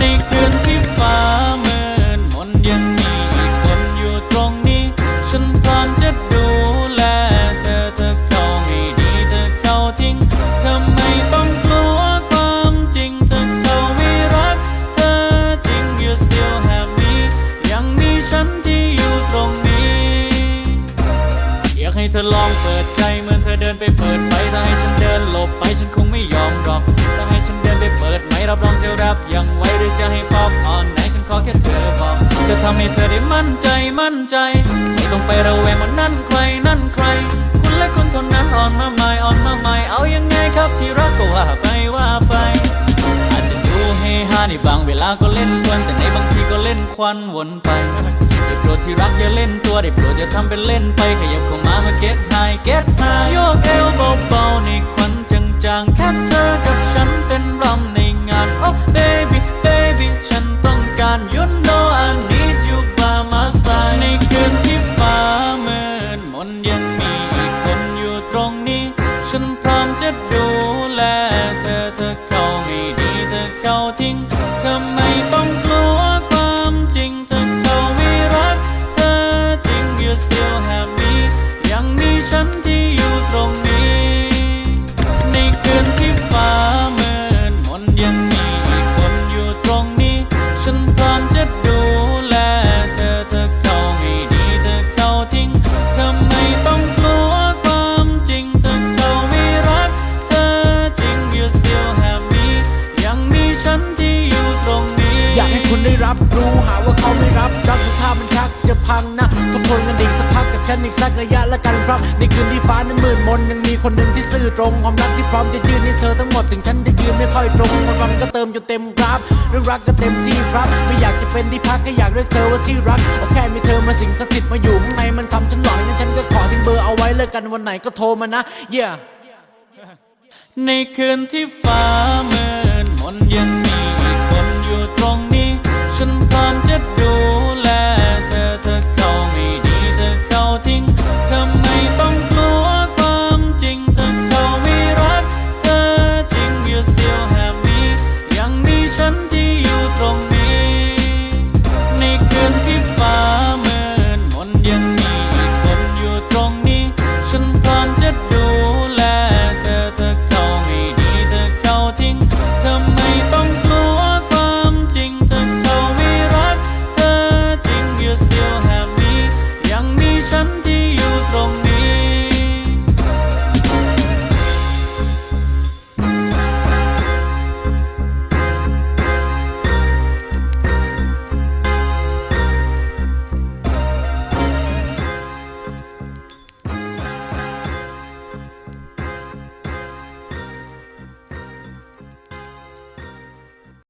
ในคืนที่ฟ้ามืดมนยังมีคนอยู่ตรงนี้ ฉันพร้อมจะดูแลเธอเธอเขาให้ดีเธอเข้าทิ้ง เธอไม่ต้องกลัวความจริง เธอเขาไม่รัก เธอจริง you still have me ยังมีฉันที่อยู่ตรงนี้ อยากให้เธอลองเปิดใจเหมือนเธอเดินไปเปิดไฟถ้าให้ฉันเดินหลบไปฉันคงไม่ยอม มั่นใจมั่นใจ ไม่ต้องไประแวงว่านั่นใครนั่นใคร คุณและคนเท่านั้นอ่อนมาใหม่อ่อนมาใหม่เอายังไงครับที่รักก็ว่าไปว่าไป อาจจะดูเฮฮาในบางเวลาก็เล่นกวนแต่ในบางทีก็เล่นควันวนไปได้โปรดที่รักอย่าเล่นตัวได้โปรดอย่าทำเป็นเล่นไปขยับเข้ามามาเก็ตไฮเก็ตไฮโย ฉันพร้อมจะดู ชักจะพังนะก็ทนกันอีกสักพักกับฉันอีกสักระยะละกันครับในคืนที่ฟ้านั้นมืดมนยังมีคนหนึ่งที่ซื่อตรงความรักที่พร้อมจะยืนให้เธอทั้งหมดถึงฉันจะยืนไม่ค่อยตรงความรักก็เติมจนเต็มกราฟเรื่องรักก็เต็มที่ครับไม่อยากจะเป็นที่พักก็อยากเรียกเธอว่าที่รักเอาแค่มีเธอมาสิงสถิตมาอยู่ข้างในมันทำฉันหลอนงั้นฉันก็ขอทิ้งเบอร์เอาไว้เลิกกันวันไหนก็โทรมานะ yeah ในคืนที่ฟ้ามืดมนยัง